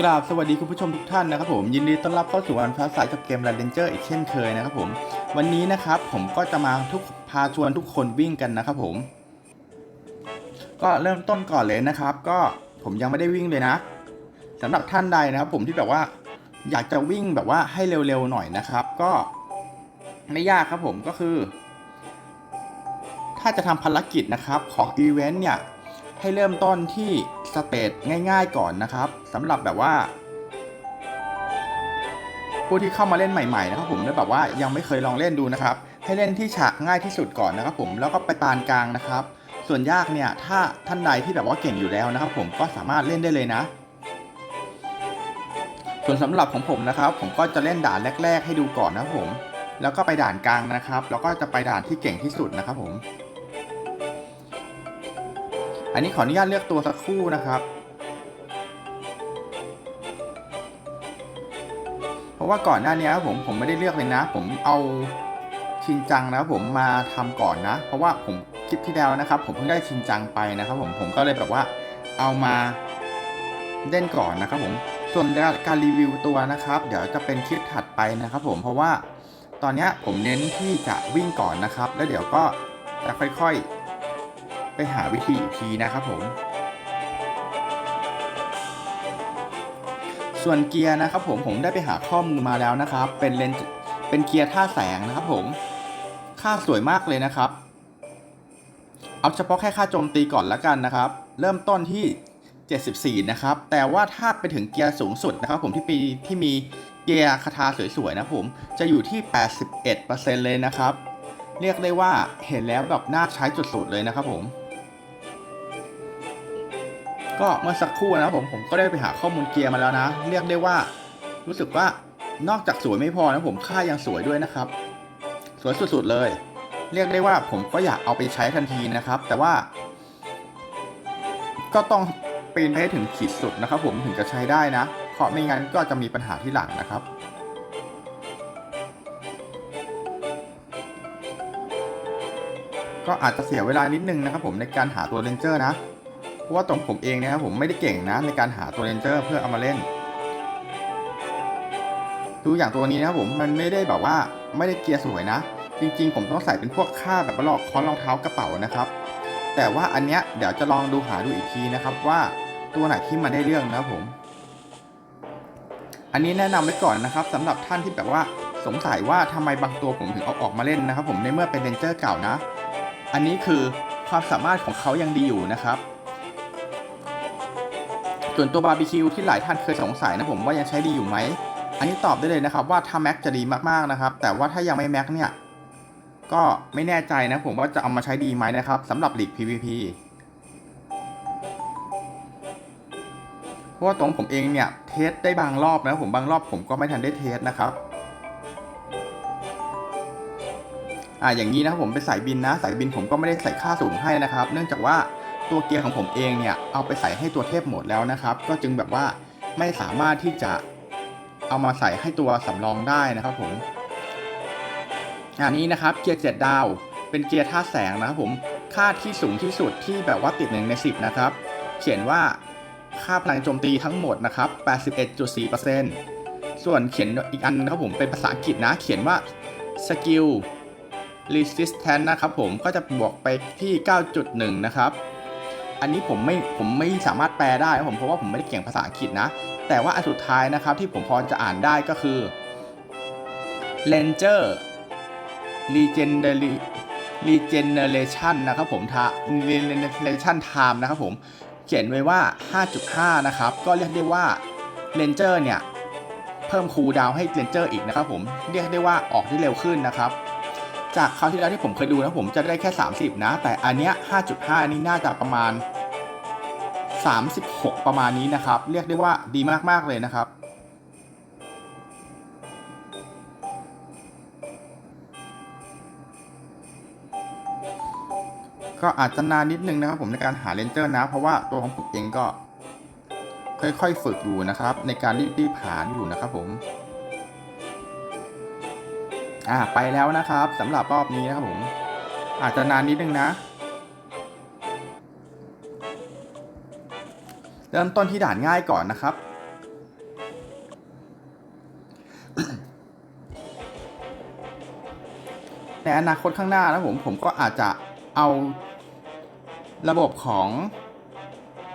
กราบสวัสดีคุณผู้ชมทุกท่านนะครับผมยินดีต้อนรับเข้าสู่วันฟ้าสายกับเกม r ร d เ n นเจอร์อีกเช่นเคยนะครับผม วันนี้นะครับผมก็จะมาทุกพาชวนทุกคนวิ่งกันนะครับผม ก็เริ่มต้นก่อนเลยนะครับ ก็ผมยังไม่ได้วิ่งเลยนะสำหรับท่านใดนะครับ ผมที่แบบว่า อยากจะวิ่งแบบว่าให้เร็วๆหน่อยนะครับ ก็ไม่ยากครับผมก็คือ ถ้าจะทำภารกิจนะครับของอีเวนต์เนี่ยให้เริ่มต้นที่ สเตจง่าย ๆ ก่อนนะครับสำหรับแบบว่า ผู้ที่เข้ามาเล่นใหม่ๆนะครับผมแล้วแบบว่ายังไม่เคยลองเล่นดูนะครับ ให้เล่นที่ฉากง่ายที่สุดก่อนนะครับ ผมแล้วก็ไปปานกลางนะครับ ส่วนยากเนี่ยถ้าท่านใดที่แบบว่าเก่งอยู่แล้วนะครับ ผมก็สามารถเล่นได้เลยนะ ส่วนสำหรับของผมนะครับ ผมก็จะเล่นด่านแรก ๆ ให้ดูก่อนนะครับผม แล้วก็ไปด่านกลางนะครับ แล้วก็จะไปด่านที่เก่งที่สุดนะครับผม อันนี้ขออนุญาตเลือกตัวสักคู่นะครับ เพราะว่าก่อนหน้านี้ผมผมไม่ได้เลือกเลยนะ ผมเอาชินจังนะผมมาทำก่อนนะ เพราะว่าผมคลิปที่แล้วนะครับ ผมเพิ่งได้ชินจังไปนะครับ ผมผมก็เลยแบบว่าเอามาเล่นก่อนนะครับผมส่วนการรีวิวตัวนะครับ เดี๋ยวจะเป็นคลิปถัดไปนะครับ ผมเพราะว่าตอนนี้ผมเน้นที่จะวิ่งก่อนนะครับ แล้วเดี๋ยวก็จะค่อยๆ ไปหาวิธีอีกทีนะครับผม ส่วนเกียร์นะครับผมผมได้ไปหาข้อมูลมาแล้วนะครับ เป็นเลนส์เป็นเกียร์ท่าแสงนะครับผม ค่าสวยมากเลยนะครับ เอาเฉพาะแค่ค่าโจมตีก่อนละกันนะครับ เริ่มต้นที่74 นะครับ แต่ว่าถ้าไปถึงเกียร์สูงสุดนะครับผมที่ปีที่มีเกียร์คาถาสวยๆนะผม จะอยู่ที่ 81%เลยนะครับ เรียกได้ว่าเห็นแล้วแบบน่าใช้สุดๆเลยนะครับผม ก็เมื่อสักครู่นะครับผมผมก็ได้ไปหาข้อมูลเกียร์มาแล้วนะ เรียกได้ว่ารู้สึกว่านอกจากสวยไม่พอนะผมค่ายังสวยด้วยนะครับ สวยสุดๆเลย เรียกได้ว่าผมก็อยากเอาไปใช้ทันทีนะครับ แต่ว่า ก็ต้องปีนให้ถึงขีดสุดนะครับ ผมถึงจะใช้ได้นะ เพราะไม่งั้นก็จะมีปัญหาที่หลังนะครับก็อาจจะเสียเวลานิดนึงนะครับผมในการหาตัวเลนเจอร์นะ ราะว่าตรงผมเองนะครับผมไม่ได้เก่งนะในการหาตัวเรนเจอร์เพื่อเอามาเล่นดูอย่างตัวนี้นะครับผมมันไม่ได้แบบว่าไม่ได้เกียร์สวยนะ จริงๆ ผมต้องใส่เป็นพวกค่าแบบลอกคอนรองเท้ากระเป๋านะครับ แต่ว่าอันเนี้ยเดี๋ยวจะลองดูหาดูอีกทีนะครับว่าตัวไหนที่มันได้เรื่องนะครับผม อันนี้แนะนำไว้ก่อนนะครับสำหรับท่านที่แบบว่าสงสัยว่าทำไมบางตัวผมถึงเอาออกมาเล่นนะครับ ผมในเมื่อเป็นเรนเจอร์เก่านะ อันนี้คือความสามารถของเขายังดีอยู่นะครับ ส่วนตัวบาร์บีคิวที่หลายท่านเคยสงสัยนะผมว่ายังใช้ดีอยู่ไหม อันนี้ตอบได้เลยนะครับว่าถ้าแม็กจะดีมากๆนะครับ แต่ว่าถ้ายังไม่แม็กเนี่ย ก็ไม่แน่ใจนะผมว่าจะเอามาใช้ดีไหมนะครับสำหรับหลีก PVP เพราะว่าตรงผมเองเนี่ยเทสได้บางรอบนะผมบางรอบผมก็ไม่ทันได้เทสนะครับอ่าอย่างนี้นะครับผมเป็นสายบินนะ สายบินผมก็ไม่ได้ใส่ค่าสูงให้นะครับ เนื่องจากว่า ตัวเกียร์ของผมเองเนี่ยเอาไปใส่ให้ตัวเทพหมดแล้วนะครับ ก็จึงแบบว่าไม่สามารถที่จะเอามาใส่ให้ตัวสำรองได้นะครับผมอันนี้นะครับเกียร์เจ็ดดาว เป็นเกียร์ท่าแสงนะครับผมค่าที่สูงที่สุดที่แบบว่าติดหนึ่งใน 10 นะครับ เขียนว่าค่าพลังโจมตีทั้งหมดนะครับ 81.4%ส่วนเขียนอีกอันนะครับผมเป็นภาษาอังกฤษนะ เขียนว่าสกิล resistance นะครับผมก็จะบวกไปที่ 9.1 นะครับ อันนี้ผมไม่ผมไม่สามารถแปลได้นะผมเพราะว่าผมไม่ได้เก่งภาษาอังกฤษนะ แต่ว่าอันสุดท้ายนะครับที่ผมพอจะอ่านได้ก็คือ Ranger Legendary Regeneration นะครับผมทา Regeneration Time นะครับผมเขียนไว้ว่า 5.5 นะครับ ก็เรียกได้ว่า Ranger เนี่ยเพิ่มคูลดาวให้ Ranger อีกนะครับผมเรียกได้ว่าออกได้เร็วขึ้นนะครับจากคราวที่แล้วที่ผมเคยดูนะผมจะได้แค่ 30 นะ แต่อันเนี้ย 5.5 อันนี้น่าจะประมาณ 36 ประมาณนี้นะครับ เรียกได้ว่าดีมาก ๆ เลยนะครับ ก็อาจจะนานนิดนึงนะครับผมในการหาเลนเจอร์นะ เพราะว่าตัวของผมเองก็ ค่อย ๆ ฝึกอยู่นะครับ ในการรีบๆหาอยู่นะครับผมอ่าไปแล้วนะครับสำหรับรอบนี้นะครับผม อาจจะนานนิดนึงนะ เริ่มต้นที่ด่านง่ายก่อนนะครับ ในอนาคตข้างหน้านะผมผมก็อาจจะเอาระบบของ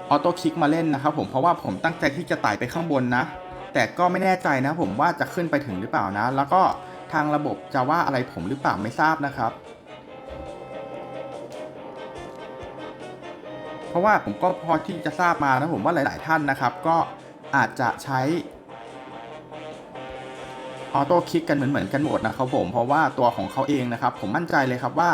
ออโต้คลิกมาเล่นนะครับผมเพราะว่าผมตั้งใจที่จะไต่ไปข้างบนนะ แต่ก็ไม่แน่ใจนะผมว่าจะขึ้นไปถึงหรือเปล่านะ แล้วก็ทางระบบจะว่าอะไรผมหรือเปล่าไม่ทราบนะครับ เพราะว่าผมก็พอที่จะทราบมานะผมว่าหลาย ๆ ท่านนะครับ ก็อาจจะใช้ออโต้คลิกกันเหมือนเหมือนกันหมดนะครับผมเพราะว่าตัวของเขาเองนะครับ ผมมั่นใจเลยครับว่า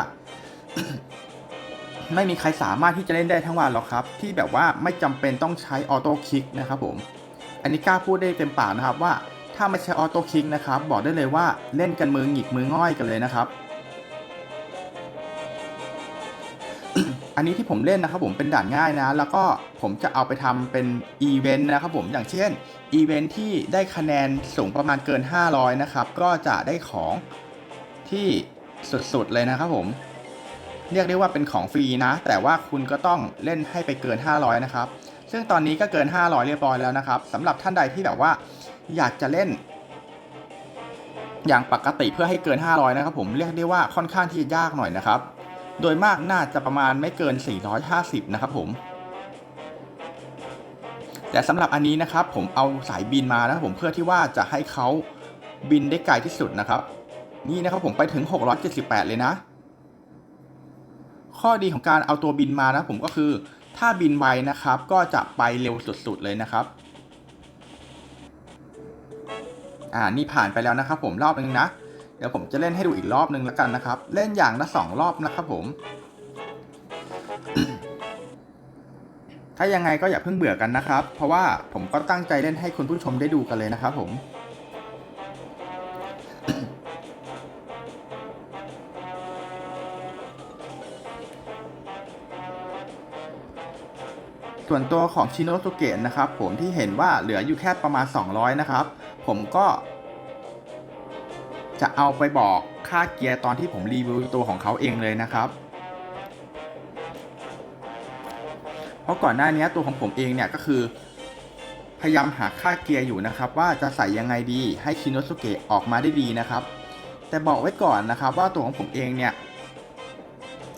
ไม่มีใครสามารถที่จะเล่นได้ทั้งวันหรอกครับ ที่แบบว่าไม่จำเป็นต้องใช้ออโต้คลิกนะครับผมอันนี้กล้าพูดได้เต็มปากนะครับว่าถ้าไม่ใช้ออโต้คลิกนะครับ บอกได้เลยว่าเล่นกันมือหงิกมือง่อยกันเลยนะครับ อันนี้ที่ผมเล่นนะครับผมเป็นด่านง่ายนะ แล้วก็ผมจะเอาไปทำเป็นอีเวนต์นะครับผมอย่างเช่นอีเวนต์ที่ได้คะแนนสูงประมาณเกิน 500 นะครับ ก็จะได้ของที่สุดๆเลยนะครับผมเรียกได้ว่าเป็นของฟรีนะ แต่ว่าคุณก็ต้องเล่นให้ไปเกิน 500 นะครับ ซึ่งตอนนี้ก็เกิน 500 เรียบร้อยแล้วนะครับสำหรับท่านใดที่แบบว่าอยากจะเล่น อย่างปกติเพื่อให้เกิน 500 นะครับผมเรียกได้ว่าค่อนข้างที่จะยากหน่อยนะครับ โดยมากน่าจะประมาณไม่เกิน 450 นะครับผม แต่สำหรับอันนี้นะครับ ผมเอาสายบินมานะครับผมเพื่อที่ว่าจะให้เขาบินได้ไกลที่สุดนะครับ นี่นะครับผมไปถึง 678 เลยนะ ข้อดีของการเอาตัวบินมานะผมก็คือ ถ้าบินไวนะครับ ก็จะไปเร็วสุดๆเลยนะครับอ่านี่ผ่านไปแล้วนะครับผมรอบนึงนะ เดี๋ยวผมจะเล่นให้ดูอีกรอบนึงแล้วกันนะครับ เล่นอย่างละสองรอบนะครับผม ถ้ายังไงก็อย่าเพิ่งเบื่อกันนะครับ เพราะว่าผมก็ตั้งใจเล่นให้คุณผู้ชมได้ดูกันเลยนะครับผมส่วนตัวของชินโนสุเกะนะครับผมที่เห็นว่าเหลืออยู่แค่ประมาณ 200 นะครับ ผมก็ จะเอาไปบอกค่าเกียร์ตอนที่ผมรีวิวตัวของเขาเองเลยนะครับ เพราะก่อนหน้านี้ตัวของผมเองเนี่ยก็คือ พยายามหาค่าเกียร์อยู่นะครับ ว่าจะใส่ยังไงดีให้ชินโนสุเกะออกมาได้ดีนะครับ แต่บอกไว้ก่อนนะครับว่าตัวของผมเองเนี่ย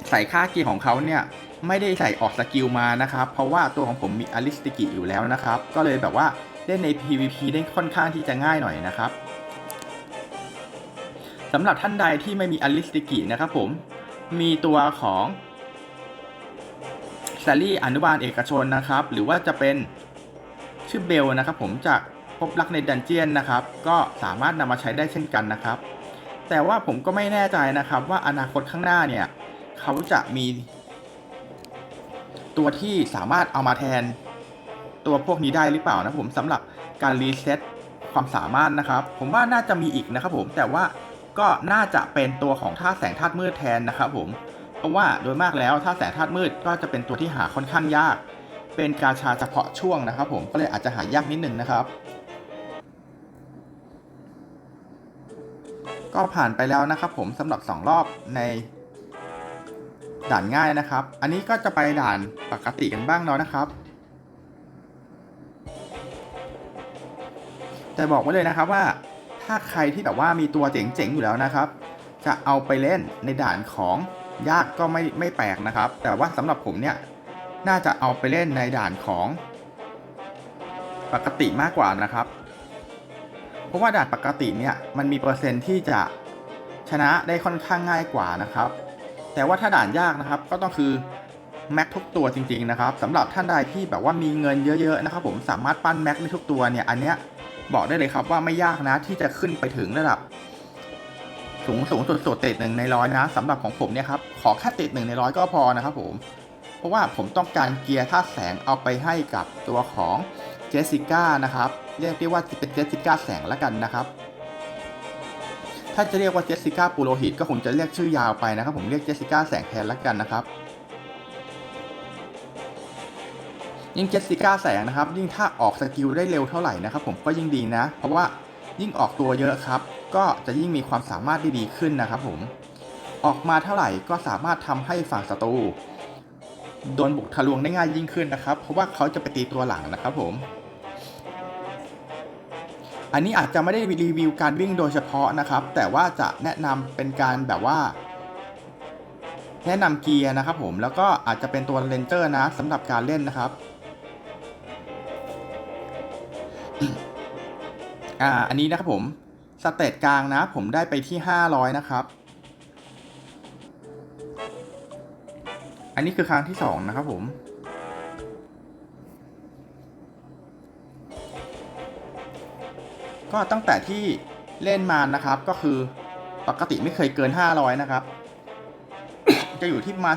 ใส่ค่าเกียร์ของเขาเนี่ยไม่ได้ใส่ออกสกิลมานะครับ เพราะว่าตัวของผมมีอลิสติกิอยู่แล้วนะครับ ก็เลยแบบว่าเล่นใน PVP ได้ค่อนข้างที่จะง่ายหน่อยนะครับ สำหรับท่านใดที่ไม่มีอลิสติกินะครับผม มีตัวของซารี่อนุบาลเอกชนนะครับ หรือว่าจะเป็นชื่อเบลนะครับผมจากพบรักในดันเจียนนะครับ ก็สามารถนำมาใช้ได้เช่นกันนะครับ แต่ว่าผมก็ไม่แน่ใจนะครับว่าอนาคตข้างหน้าเนี่ย เขาจะมี ตัวที่สามารถเอามาแทน ตัวพวกนี้ได้หรือเปล่านะผมสำหรับการรีเซ็ตความสามารถนะครับ ผมว่าน่าจะมีอีกนะครับผมแต่ว่า ก็น่าจะเป็นตัวของท่าแสงธาตุมืดแทนนะครับผม เพราะว่าโดยมากแล้วท่าแสงธาตุมืดก็จะเป็นตัวที่หาค่อนข้างยาก เป็นกาชาเฉพาะช่วงนะครับ ผมก็เลยอาจจะหายากนิดนึงนะครับ ก็ผ่านไปแล้วนะครับผมสำหรับ 2 รอบในด่านง่ายนะครับ อันนี้ก็จะไปด่านปกติกันบ้างแล้วนะครับ แต่บอกไว้เลยนะครับว่า ถ้าใครที่แบบว่ามีตัวเจ๋งๆอยู่แล้วนะครับ จะเอาไปเล่นในด่านของยากก็ไม่ไม่แปลกนะครับ แต่ว่าสำหรับผมเนี่ยน่าจะเอาไปเล่นในด่านของปกติมากกว่านะครับ เพราะว่าด่านปกติเนี่ยมันมีเปอร์เซ็นต์ที่จะชนะได้ค่อนข้างง่ายกว่านะครับ แต่ว่าถ้าด่านยากนะครับก็ต้องคือแม็กทุกตัวจริงๆนะครับสำหรับท่านใดที่แบบว่ามีเงินเยอะๆนะครับ ผมสามารถปั้นแม็กได้ทุกตัวเนี่ยอันเนี้ย บอกได้เลยครับว่าไม่ยากนะที่จะขึ้นไปถึงระดับ สูงสูงสุดสุดเตะหนึ่งในร้อยนะสำหรับของผมเนี่ยครับขอแค่เตะหนึ่งในร้อยก็พอนะครับผม เพราะว่าผมต้องการเกียร์ท่าแสงเอาไปให้กับตัวของเจสสิก้านะครับเรียกได้ว่าเป็นเจสสิก้าแสงแล้วกันนะครับถ้าจะเรียกว่าเจสสิก้าปูโรหิตก็คงจะเรียกชื่อยาวไปนะครับ ผมเรียกเจสสิก้าแสงแทนแล้วกันนะครับ ยิ่งเจสสิก้าแสงนะครับ ยิ่งถ้าออกสกิลได้เร็วเท่าไหร่นะครับ ผมก็ยิ่งดีนะ เพราะว่ายิ่งออกตัวเยอะครับ ก็จะยิ่งมีความสามารถด้ดีขึ้นนะครับผม ออกมาเท่าไหร่ก็สามารถทำให้ฝั่งศัตรูโดนบุกทะลวงได้ง่ายยิ่งขึ้นนะครับ เพราะว่าเขาจะไปตีตัวหลังนะครับผม อันนี้อาจจะไม่ได้รีวิวการวิ่งโดยเฉพาะนะครับ แต่ว่าจะแนะนำเป็นการแบบว่า แนะนำเกียร์นะครับผม แล้วก็อาจจะเป็นตัวเลนเจอร์นะสำหรับการเล่นนะครับ อ่าอันนี้นะครับผมสเตตกลางนะ ผมได้ไปที่ 500 นะครับ อันนี้คือครั้งที่ 2 นะครับผม ก็ตั้งแต่ที่เล่นมานะครับก็คือปกติไม่เคยเกิน 500 นะครับ จะอยู่ที่ประมาณ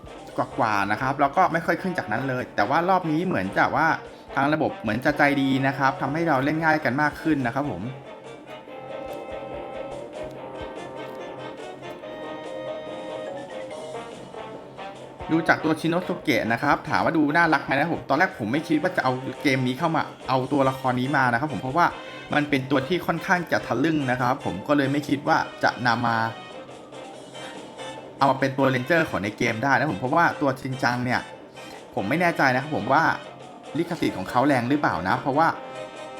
400 กว่าๆนะครับ แล้วก็ไม่ค่อยขึ้นจากนั้นเลย แต่ว่ารอบนี้เหมือนจะว่า ทางระบบเหมือนจะใจดีนะครับทำให้เราเล่นง่ายกันมากขึ้นนะครับผมดูจากตัวชินโนสุเกะนะครับ ถามว่าดูน่ารักไหมนะผมตอนแรกผมไม่คิดว่าจะเอาเกมนี้เข้ามาเอาตัวละครนี้มานะครับผมเพราะว่ามันเป็นตัวที่ค่อนข้างจะทะลึ่งนะครับ ผมก็เลยไม่คิดว่าจะนำมา เอามาเป็นตัวเลนเจอร์ของในเกมได้นะผมเพราะว่าตัวชินจังเนี่ย ผมไม่แน่ใจนะครับผมว่า ลิขสิทธิ์ของเขาแรงหรือเปล่านะ เพราะว่า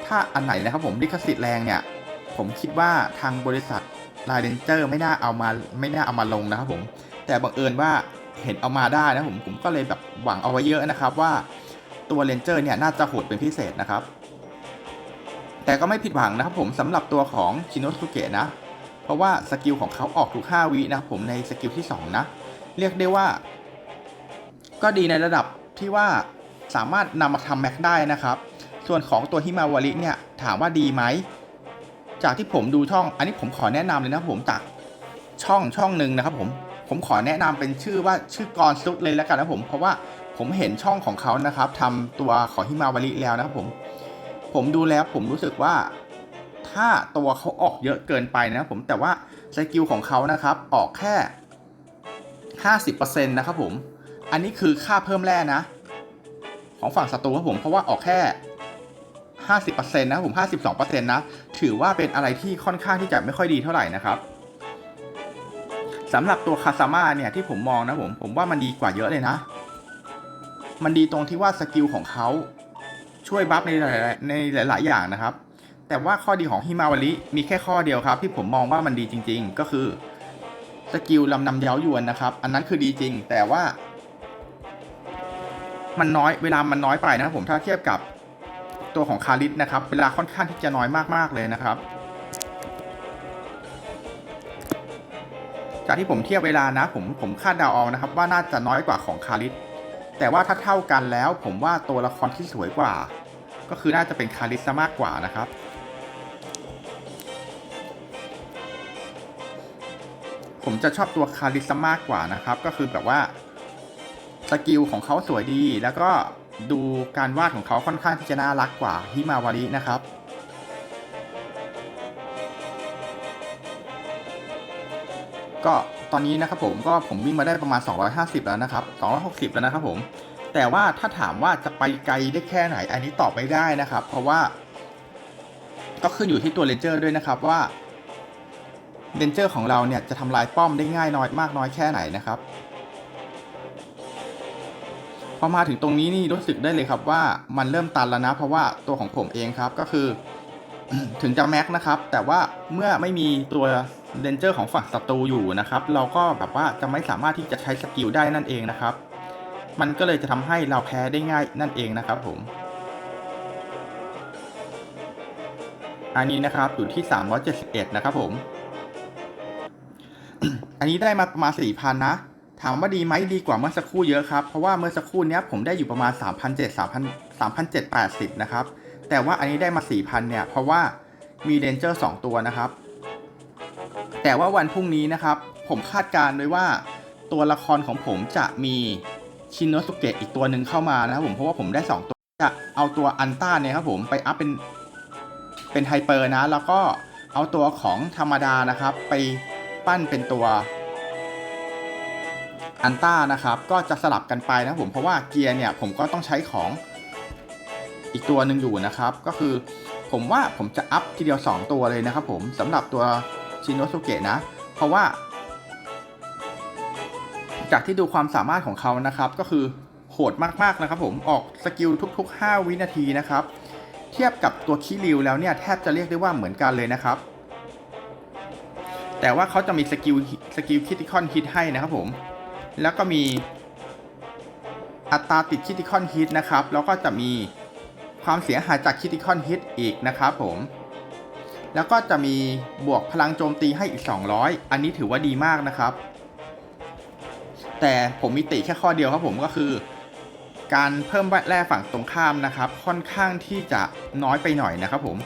ถ้าอันไหนนะครับผมลิขสิทธิ์แรงเนี่ย ผมคิดว่าทางบริษัทลายเลนเจอร์ไม่น่าเอามาไม่น่าเอามาลงนะครับผม แต่บังเอิญว่าเห็นเอามาได้นะผมผมก็เลยแบบหวังเอาไว้เยอะนะครับว่าตัวเลนเจอร์เนี่ยน่าจะโหดเป็นพิเศษนะครับ แต่ก็ไม่ผิดหวังนะครับผมสำหรับตัวของชินโนสุเกะนะ เพราะว่าสกิลของเขาออกทุก5 วินะผมในสกิลที่ 2 นะ เรียกได้ว่า ก็ดีในระดับที่ว่า สามารถนำมาทำแม็กได้นะครับ ส่วนของตัวฮิมาวาริเนี่ยถามว่าดีไหม จากที่ผมดูช่อง อันนี้ผมขอแนะนำเลยนะผมจากช่องช่องหนึ่งนะครับผม ผมขอแนะนำเป็นชื่อว่าชื่อกรซุกเลยแล้วกันนะผม เพราะว่าผมเห็นช่องของเขานะครับทำตัวของฮิมาวาริแล้วนะครับผม ผมดูแล้วผมรู้สึกว่าถ้าตัวเขาออกเยอะเกินไปนะผมแต่ว่าสกิลของเขานะครับออกแค่ 50%นะครับผม อันนี้คือค่าเพิ่มแร่นะ ของฝั่งศัตรูครับผมเพราะว่าออกแค่ 50%นะครับผม 52%นะ ถือว่าเป็นอะไรที่ค่อนข้างที่จะไม่ค่อยดีเท่าไหร่นะครับสำหรับตัวคาซาม่าเนี่ยที่ผมมองนะผม ผมว่ามันดีกว่าเยอะเลยนะ มันดีตรงที่ว่าสกิลของเขาช่วยบัฟในหลายในหลาย ๆ อย่างนะครับ แต่ว่าข้อดีของฮิมาวาริมีแค่ข้อเดียวครับ ที่ผมมองว่ามันดีจริง ๆ ก็คือสกิลลำนำเย้ายวนนะครับ อันนั้นคือดีจริง แต่ว่า มันน้อยเวลามันน้อยไปนะครับผมถ้าเทียบกับตัวของคาริสนะครับ เวลาค่อนข้างที่จะน้อยมากๆเลยนะครับ จากที่ผมเทียบเวลานะผมผมคาดเดาเอานะครับ ว่าน่าจะน้อยกว่าของคาริสแต่ว่าถ้าเท่ากันแล้ว ผมว่าตัวละครที่สวยกว่า ก็คือน่าจะเป็นคาริสมากกว่านะครับผมจะชอบตัวคาริสมากกว่านะครับ ก็คือแบบว่า สกิลของเขาสวยดี แล้วก็ดูการวาดของเขาค่อนข้างที่จะน่ารักกว่าฮิมาวารินะครับ ก็ตอนนี้นะครับผมก็ผมวิ่งมาได้ประมาณ 250 แล้วนะครับ 260 แล้วนะครับผม แต่ว่าถ้าถามว่าจะไปไกลได้แค่ไหน อันนี้ตอบไม่ได้นะครับ เพราะว่า ก็ขึ้นอยู่ที่ตัวเลนเจอร์ด้วยนะครับว่าเลนเจอร์ของเราเนี่ยจะทำลายป้อมได้ง่ายน้อยมากน้อยแค่ไหนนะครับ พอมาถึงตรงนี้นี่รู้สึกได้เลยครับว่ามันเริ่มตันแล้วนะ เพราะว่าตัวของผมเองครับก็คือ ถึงจะแม็กนะครับ แต่ว่าเมื่อไม่มีตัวเรนเจอร์ของฝั่งศัตรูอยู่นะครับ เราก็แบบว่าจะไม่สามารถที่จะใช้สกิลได้นั่นเองนะครับ มันก็เลยจะทำให้เราแพ้ได้ง่ายนั่นเองนะครับผม อันนี้นะครับอยู่ที่ 371 นะครับผม อันนี้ได้มาประมาณ4,000 นะ ถามว่าดีไหมดีกว่าเมื่อสักครู่เยอะครับ เพราะว่าเมื่อสักครู่นี้ผมได้อยู่ประมาณ 3 7 0 0 3 0 0 3 7 8 0 นะครับ แต่ว่าอันนี้ได้มา 4,000 เนี่ย เพราะว่ามีเรนเจอร์2ตัวนะครับ แต่ว่าวันพรุ่งนี้นะครับ ผมคาดการณ์ไว้ว่าตัวละครของผมจะมีชินโนสุเกะอีกตัวหนึ่งเข้ามานะครับผมเพราะว่าผมได้ 2 ตัวจะเอาตัวอันต้าเนี่ยครับผมไปอัพเป็นเป็นไฮเปอร์นะ แล้วก็เอาตัวของธรรมดานะครับ ไปปั้นเป็นตัว อันต้านะครับก็จะสลับกันไปนะผมเพราะว่าเกียร์เนี่ยผมก็ต้องใช้ของอีกตัวหนึ่งอยู่นะครับ ก็คือผมว่าผมจะอัพทีเดียว 2 ตัวเลยนะครับผมสำหรับตัวชินโนสุเกะนะ เพราะว่า จากที่ดูความสามารถของเขานะครับ ก็คือโหดมากๆนะครับ ผมออกสกิลทุก ๆ 5 วินาทีนะครับ เทียบกับตัวคิริวแล้วเนี่ยแทบจะเรียกได้ว่าเหมือนกันเลยนะครับ แต่ว่าเขาจะมีสกิลสกิลคิติคอนฮิตให้นะครับผม แล้วก็มีอัตราติดคิติคอนฮิตนะครับ แล้วก็จะมีความเสียหายจากคิติคอนฮิตอีกนะครับผม แล้วก็จะมีบวกพลังโจมตีให้อีก 200 อันนี้ถือว่าดีมากนะครับ แต่ผมมีติแค่ข้อเดียวครับผมก็คือ การเพิ่มแร่ฝั่งตรงข้ามนะครับ ค่อนข้างที่จะน้อยไปหน่อยนะครับผม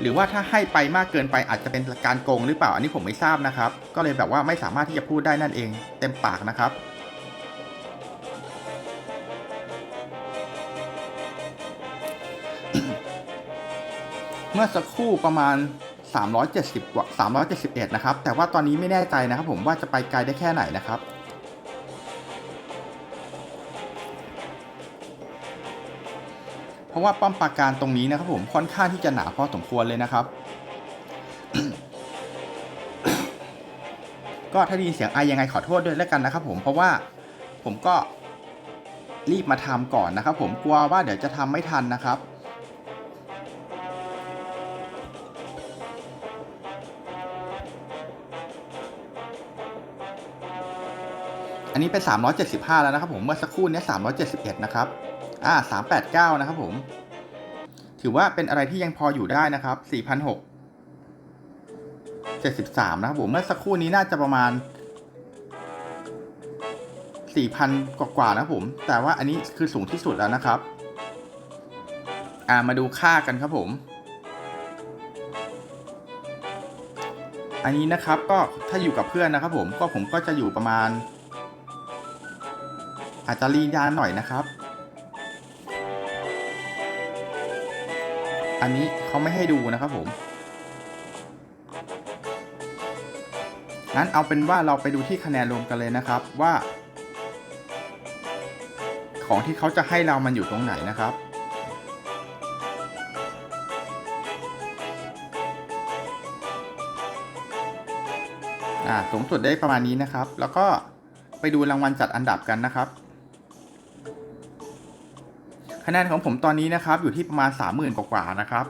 หรือว่าถ้าให้ไปมากเกินไปอาจจะเป็นการโกงหรือเปล่าอันนี้ผมไม่ทราบนะครับ ก็เลยแบบว่าไม่สามารถที่จะพูดได้นั่นเอง เต็มปากนะครับ เมื่อสักครู่ประมาณ 370กว่า371 นะครับ แต่ว่าตอนนี้ไม่แน่ใจนะครับผมว่าจะไปไกลได้แค่ไหนนะครับ เพราะว่าป้อมปราการตรงนี้นะครับผมค่อนข้างที่จะหนาพอสมควรเลยนะครับ ก็ถ้าได้ยินเสียงไอยังไงขอโทษด้วยแล้วกันนะครับ ผมเพราะว่าผมก็รีบมาทำก่อนนะครับ ผมกลัวว่าเดี๋ยวจะทำไม่ทันนะครับ อันนี้เป็น 375 แล้วนะครับผม เมื่อสักครู่นี้ย371 นะครับ อ่า 389 นะครับผม ถือว่าเป็นอะไรที่ยังพออยู่ได้นะครับ4,600 73 นะครับผม เมื่อสักครู่นี้น่าจะประมาณ 4,000 กว่าๆนะครับผม แต่ว่าอันนี้คือสูงที่สุดแล้วนะครับ อ่า มาดูค่ากันครับผม อันนี้นะครับก็ถ้าอยู่กับเพื่อนนะครับผม ก็ผมก็จะอยู่ประมาณ อาจจะรียานหน่อยนะครับ อันนี้เขาไม่ให้ดูนะครับผมงั้นเอาเป็นว่าเราไปดูที่คะแนนรวมกันเลยนะครับว่า ของที่เขาจะให้เรามันอยู่ตรงไหนนะครับอ่าสูงสุดได้ประมาณนี้นะครับ แล้วก็ไปดูรางวัลจัดอันดับกันนะครับ คะแนนของผมตอนนี้นะครับ อยู่ที่ประมาณ30,000กว่าๆนะครับ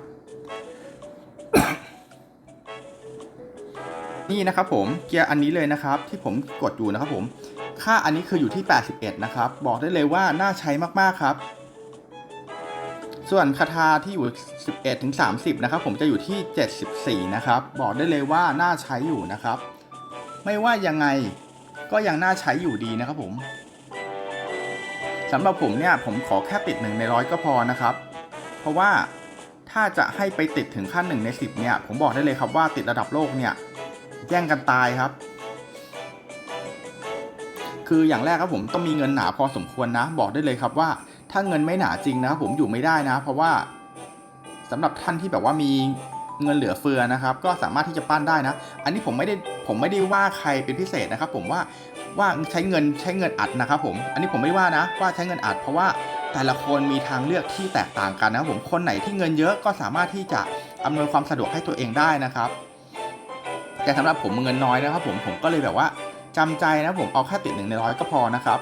นี่นะครับผมเกียร์อันนี้เลยนะครับ ที่ผมกดอยู่นะครับผม ค่าอันนี้คืออยู่ที่ 81 นะครับ บอกได้เลยว่าน่าใช้มากๆครับ ส่วนคาทาที่อยู่ 11ถึง30 นะครับ ผมจะอยู่ที่ 74 นะครับ บอกได้เลยว่าน่าใช้อยู่นะครับ ไม่ว่ายังไงก็ยังน่าใช้อยู่ดีนะครับผม สำหรับผมเนี่ยผมขอแค่ติด1ในร้อยก็พอนะครับ เพราะว่าถ้าจะให้ไปติดถึงขั้น1ใน10เนี่ยผมบอกได้เลยครับว่าติดระดับโลกเนี่ยแย่งกันตายครับ คืออย่างแรกครับผมต้องมีเงินหนาพอสมควรนะ บอกได้เลยครับว่า ถ้าเงินไม่หนาจริงนะครับผมอยู่ไม่ได้นะ เพราะว่าสำหรับท่านที่แบบว่ามีเงินเหลือเฟือนะครับ ก็สามารถที่จะปั้นได้นะ อันนี้ผมไม่ได้ผมไม่ได้ว่าใครเป็นพิเศษนะครับ ผมว่า ว่าใช้เงินใช้เงินอัดนะครับผม อันนี้ผมไม่ว่านะว่าใช้เงินอัด เพราะว่าแต่ละคนมีทางเลือกที่แตกต่างกันนะครับผมคนไหนที่เงินเยอะก็สามารถที่จะอำนวยความสะดวกให้ตัวเองได้นะครับ แต่สำหรับผมเงินน้อยนะครับ ผมผมก็เลยแบบว่าจำใจนะผมเอาแค่ติดหนึ่งในร้อยก็พอนะครับ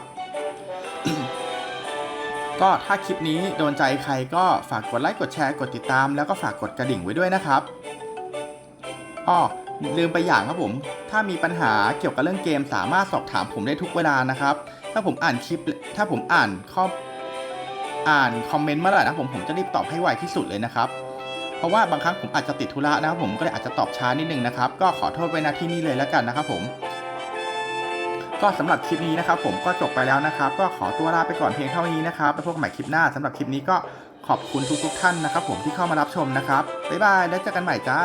ก็ถ้าคลิปนี้โดนใจใครก็ฝากกดไลค์กดแชร์กดติดตาม แล้วก็ฝากกดกระดิ่งไว้ด้วยนะครับอ้อ ลืมไปอย่างครับผม ถ้ามีปัญหาเกี่ยวกับเรื่องเกมสามารถสอบถามผมได้ทุกเวลานะครับ ถ้าผมอ่านคลิป ถ้าผมอ่านข้ออ่านคอมเมนต์เมื่อไหร่นะผมผมจะรีบตอบให้ไวที่สุดเลยนะครับ เพราะว่าบางครั้งผมอาจจะติดธุระนะครับผมก็เลยอาจจะตอบช้านิดนึงนะครับ ก็ขอโทษไว้นะที่นี่เลยแล้วกันนะครับผม ก็สำหรับคลิปนี้นะครับ ผมก็จบไปแล้วนะครับ ก็ขอตัวลาไปก่อนเพียงเท่านี้นะครับแล้วพบกันใหม่คลิปหน้าสำหรับคลิปนี้ก็ขอบคุณทุกๆท่านนะครับ ผมที่เข้ามารับชมนะครับบ๊ายบายแล้วเจอกันใหม่จ้า